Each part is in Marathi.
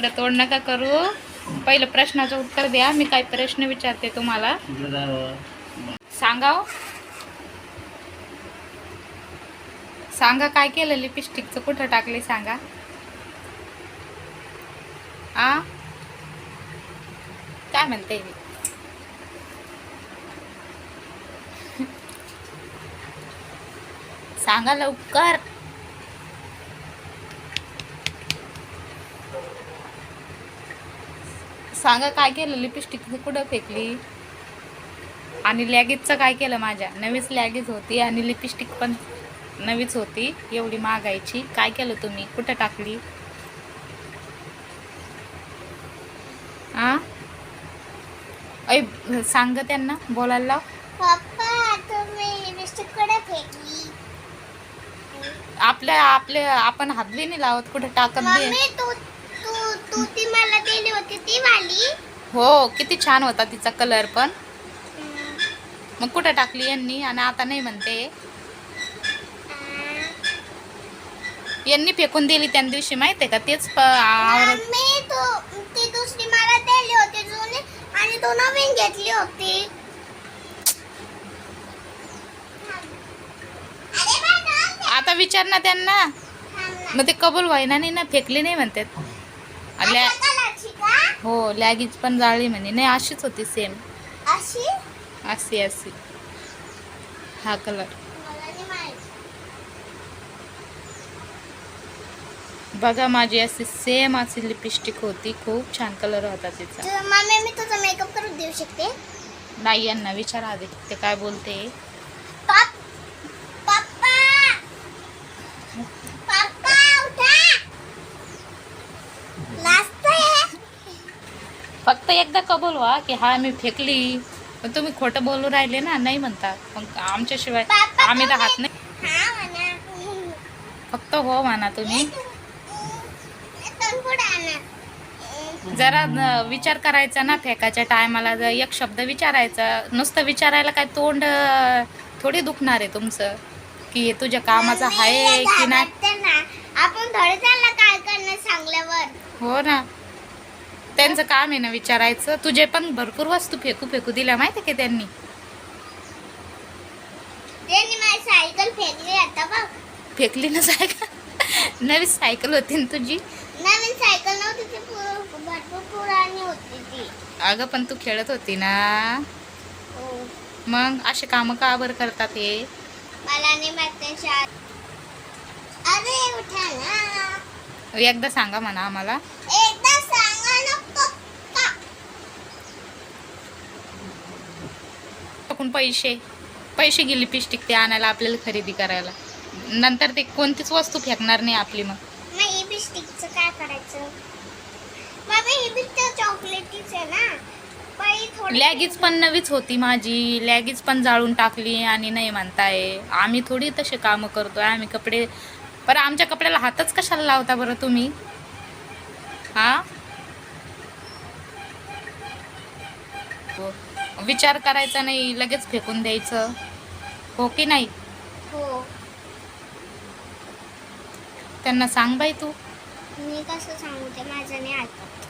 इकडे तोड नका करू. पहिलं प्रश्नाचं उत्तर द्या. मी काय प्रश्न विचारते तुम्हाला. सांगा हो. सांगा काय केलं लिपस्टिकचं कुठं टाकले सांगा. आ? काय म्हणते मी? सांगा लवकर. सांगा काय केलं? लिपस्टिक कुठं फेकली? आणि लॅगेजचं काय केलं माझ्या? नवीच लॅगेज होती आणि लिपस्टिक पण नवीच होती. एवढी मागायची काय केलं तुम्ही? कुठं टाकली? आ? सांग त्यांना. बोलायला लाव. आपल्या आपल्या आपण हात बी नाही लावत. कुठे टाकत तू तू मला दिली होती ती वाली. हो किती छान होता तिचा कलर पण. मग कुठं टाकली यांनी? आणि आता नाही म्हणते. यांनी फेकून दिली त्या दिवशी माहितीये का? तेच प- आवडत मम्मी तू ती दुसरी मला दिली होती जुनी आणि तू नवीन घेतली होती. आता विचार ना त्यांना. मग ते कबूल व्हायना नाही ना फेकली नाही म्हणतात. लॅ हो लॅगीज पण जाळली म्हणे. नाही अशीच होती सेम अशी? अशी हा कलर बघा माझी अशी सेम अशी लिपस्टिक होती. खूप छान कलर होता तिचा. मी तुझा मेकअप करून देऊ शकते? नाही यांना विचारा आधी. ते काय बोलते? पप पप्पा पप्पा उठा नाचतोय फक्त एकदा कबूल व्हा की हा मी फेकली. पण तुम्ही खोटं बोलू राहिले ना नाही म्हणता. मग आमच्याशिवाय आम्ही तुम्ही- राहत नाही. हा फक्त हो म्हणा तुम्ही. जरा विचार करायचा ना फेकाच्या टायमाला. जर एक शब्द विचारायचा नुसतं विचारायला काय तोंड थोडी दुखणार आहे तुमचं? की हे तुझ्या कामाचं आहे की नाही? आपण थोडे त्यांना काय करणं सांगल्यावर. हो ना. त्यांचं काम आहे ना विचारायचं. तुझे पण भरपूर वस्तू फेकू फेकू दिल्या माहिती की त्यांनी? सायकल फेकली आता बघ. फेकली ना सायकल? नवी सायकल होती ना तुझी? नवीन सायकल नव्हती ती पु- भरपूर पुराणी होती ती. अगं पण तू खेळत होती ना. हो. मग असे कामं का बरं करतात हे? मला नाही माहीत त्यांच्या अरे उठा ना. एकदा सांगा म्हणा आम्हाला. एकदा सांगा ना पप्पा टाकून पैसे पैसे गेली पिस्टिक ते आणायला आपल्याला खरेदी करायला. नंतर ते कोणतीच वस्तू फेकणार नाही आपली मग. मग ही बिस्टिकचं काय करायचं? बाबा ही बिस्टिक चॉकलेटीच आहे ना. पण ही थोडी लॅगीज पण नवीच होती माझी. लॅगीज पण जाळून टाकली आणि नाही म्हणताय. आम्ही थोडी तसे कामं करतोय. आम्ही कपडे बरं आमच्या कपड्याला हातच कशाला लावता बरं तुम्ही? हा? हो. विचार करायचा नाही लगेच फेकून द्यायचं. हो की नाही? हो. त्यांना सांग बाई तू. मी कसं सांगू ते माझं नाही ऐकत.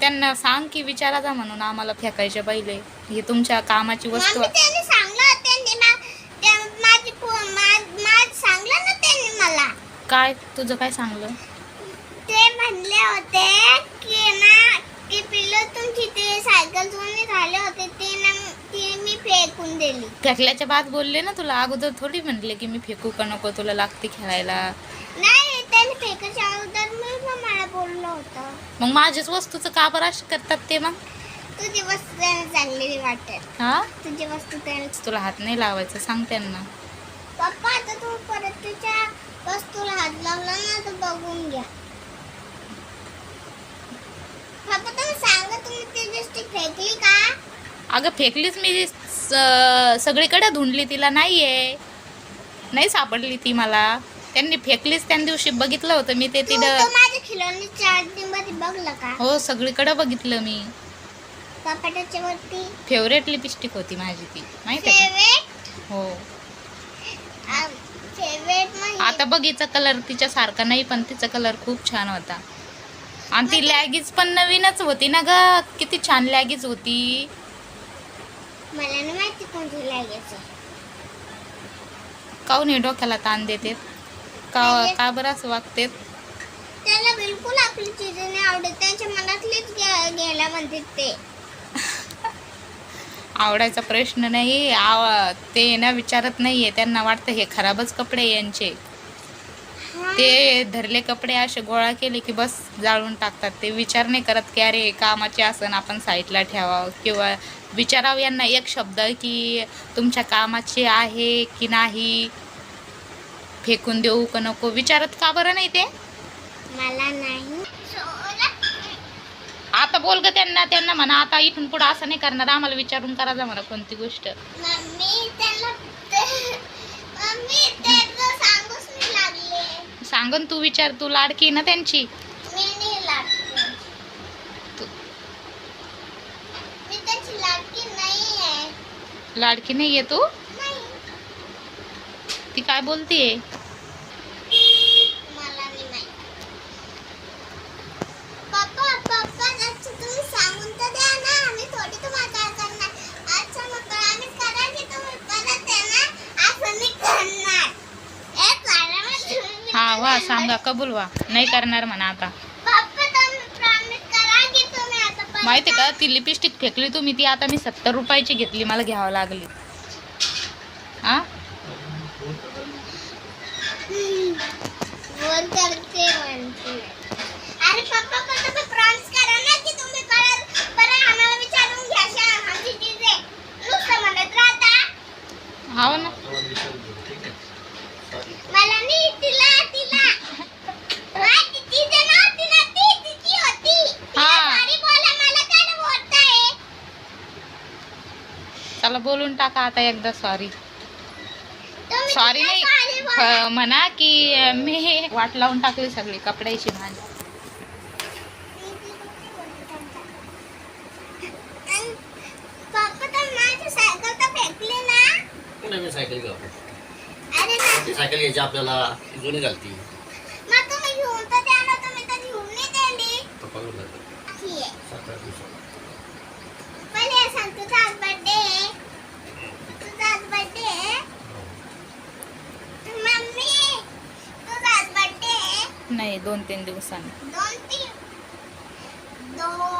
त्यांना सांग की विचारा जा म्हणून आम्हाला फेकायचे पहिले. ही तुमच्या कामाची वस्तू मग त्यांनी सांगलं त्यांनी मा- त्या- माझी पो- मा- माझ सांगलं ना त्यांनी मला. काय? तुझं काय सांगलं? ते म्हणले होते की ना की पिल्लू तुमची ते सायकल जुनी झाले होते ते ना ती मी फेकून दिली. फेकल्याच्या बाद बोलले ना तुला अगोदर थोडी म्हणले की मी फेकू का नको तुला लागते खेळायला. नाही त्यांनी फेकायच्या अगोदर मी पण मला बोललं होतं. मग माझ्याच वस्तूचं का बरं असे करतात ते मग? तुझी वस्तू त्यांना चांगली वाटेल. हा? तुझी वस्तू त्यांना तुला हात नाही लावायचं सांग त्यांना. पप्पा आता तू परत तुझ्या वस्तूला हात लावला ना तर बघून घ्या पप्पा तुम्ही सांगा तुम्ही ती लिपस्टिक फेकली का अगं फेकलीच मी सगळीकडे धुंडली तिला नाहीये. नाही सापडली ती मला. त्यांनी फेकलीच त्या दिवशी बघितलं होतं मी ते तिथं. हो सगळीकडे बघितलं मी. फेवरेट लिपस्टिक होती माझी ती. माहिती हो. फेवरेट? मग आता बघ हिचा कलर तिच्या सारखा नाही पण तिचा कलर खूप छान होता. आणि ती लॅगीज पण नवीनच होती ना ग? किती छान लॅगीज होती. मला नाही माहिती कोणती लागायचं काऊन हे डोक्याला ताण देते का का बरं असं वागते त्याला बिलकुल आपली चीज नाही आवडत. त्यांच्या मनातलीच घ्या- घ्यायला म्हणते ते. आवडायचा प्रश्न नाही आव ते ना विचारत नाहीये. त्यांना वाटतं हे खराबच कपडे यांचे. ते धरले कपडे असे गोळा केले की बस जाळून टाकतात. ते विचार नाही करत की अरे कामाचे आसन आपण साईडला ठेवावं किंवा विचारावं यांना एक शब्द की तुमच्या कामाचे आहे की नाही? फेकून देऊ का नको? विचारत का बरं नाही ते? मला नाही. आता बोल ग त्यांना त्यांना म्हणा. आता इथून पुढे असं नाही करणार. आम्हाला विचारून करायचं म्हणा कोणती गोष्ट. मम्मी त्यांना मम्मी सांगूच लागले सांगन तू विचार तू लाडकी ना त्यांची? लाडकी. नाही आहे लाडकी नाही आहे तू? ती काय बोलतीये मला नाही माहीत पप्पा पप्पा अच्छा तुम्ही सांगून तर द्या ना आम्ही थोडी तुम्हाला काय करणार अच्छा मग प्रॉमिस करा की तुम्ही परत आहे ना असं नाही करणार ए चालेल मग तुम्ही हा वा सांगा कबूल वा नाही करणार म्हणा आता. माहिती का? ती लिपस्टिक फेकली तुम्ही ती आता मी सत्तर रुपयाची घेतली मला घ्यावं लागली. हा वर करते म्हणते अरे पप्पा पण तुम्ही प्रॉमिस करा ना की तुम्ही परत परत आम्हाला विचारून घ्या शा आमची चीज आहे नुसतं म्हणत राहता हो ना मला नाही तिला तिला हा, ती चीज आहे ना तिला ती तिची होती तिला हा. sorry बोला मला काय बोलताय चला बोलून टाका आता एकदा सॉरी तुम्ही सॉरी तिला नाही. sorry बोला. ख- म्हणा की मी वाट लावून टाकली सगळी कपड्याची माझी अन पप्पा तर माझी सायकल तर फेकली ना. नवीन सायकल घेऊ आपण? अरे ना. ती सायकल घ्यायची आपल्याला ती जुनी घालती. मग तुम्ही घेऊन तर द्या ना तुम्ही तर घेऊन नाही दिली पप्पाकडून जातं अशी आहे सात आठ दिवसात पहिले सांग तुझा आज बर्थडे तुझा आज बर्थडे मम्मी तुझा आज बर्थडे नाही दोन तीन दिवसांनी. दोन तीन दोन